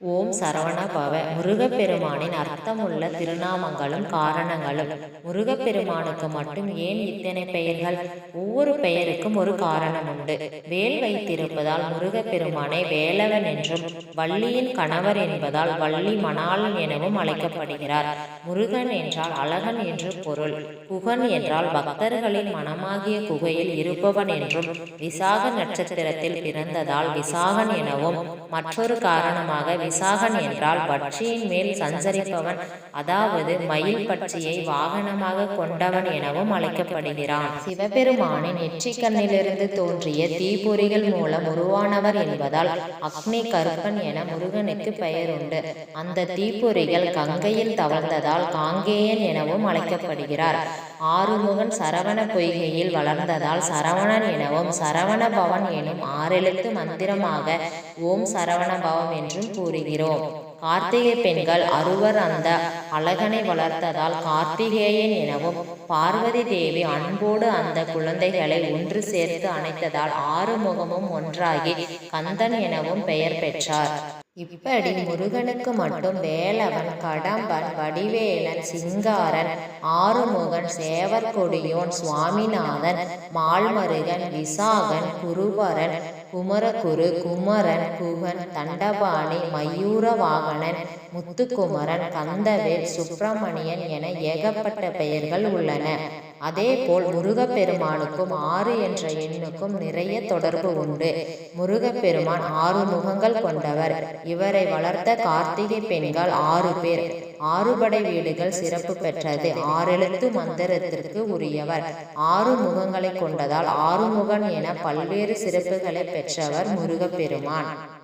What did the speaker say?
ஓம் சரவண பவ முருகப்பெருமானின் அர்த்தமுள்ள திருநாமங்களும் காரணங்களும். முருகப்பெருமானுக்கு மட்டும் ஏன் இத்தனை பெயர்கள்? ஒவ்வொரு பெயருக்கும் ஒரு காரணம் உண்டு வேல் வைத்திருப்பதால் முருகப்பெருமானை வேலவன் என்றும் வள்ளியின் கணவர் என்பதால் வள்ளி மணாளன் எனவும் அழைக்கப்படுகிறார். முருகன் என்றால் அழகன் என்று பொருள். குகன் என்றால் பக்தர்களின் மனமாகிய குகையில் இருப்பவன் என்றும் விசாக நட்சத்திரத்தில் பிறந்ததால் விசாகன் எனவும் மற்றொரு காரணமாக விசாகன் என்றால் பட்சியின் மேல் சஞ்சரிப்பவன். அதாவது மயில் பட்சியை வாகனமாக கொண்டவன் எனவும் அழைக்கப்படுகிறான். சிவபெருமானின் நெற்றிக்கண்ணிலிருந்து தோன்றிய தீப்பொறிகள் மூலம் உருவானவர் என்பதால் அக்னி கருப்பன் என முருகனுக்கு பெயர் உண்டு அந்த தீப்பொறிகள் கங்கையில் தவழ்ந்ததால் காங்கேயன் எனவும் அழைக்கப்படுகிறார். ஆறுமுகன் சரவண பொய்கையில் வளர்ந்ததால் சரவணன் எனவும் சரவண பவன் எனும் ஆறெழுத்து மந்திரமாக ஓம் சரவண பவம் என்றும் கூறுகிறோம். கார்த்திகை பெண்கள் அறுவர் அந்த அழகனை வளர்த்ததால் கார்த்திகேயன் எனவும் பார்வதி தேவி அன்போடு அந்த குழந்தைகளை ஒன்று சேர்த்து அணைத்ததால் ஆறு முகமும் ஒன்றாகி கந்தன் எனவும் பெயர் பெற்றார். இப்படி முருகனுக்கு மட்டும் வேலவன் கடம்பன் வடிவேலன் சிங்காரன் ஆறுமுகன் சேவற்கொடியோன் சுவாமிநாதன் மால்மருகன் விசாகன் குருவரன் குமரகுரு குமரன் குகன் தண்டபாணி மயூரவாகனன் முத்துக்குமரன் கந்தவேல் சுப்பிரமணியன் என ஏகப்பட்ட பெயர்கள் உள்ளன. அதேபோல் முருகப்பெருமானுக்கும் ஆறு என்ற எண்ணுக்கும் நிறைய தொடர்பு உண்டு. முருகப்பெருமான் ஆறு முகங்கள் கொண்டவர். இவரை வளர்த்த கார்த்திகை பெண்கள் ஆறு பேர். ஆறுபடை வீடுகள் சிறப்பு பெற்றது. ஆறெழுத்து மந்திரத்திற்கு உரியவர். ஆறு முகங்களை கொண்டதால் ஆறுமுகன் என பல்வேறு சிறப்புகளை பெற்றவர் முருகப்பெருமான்.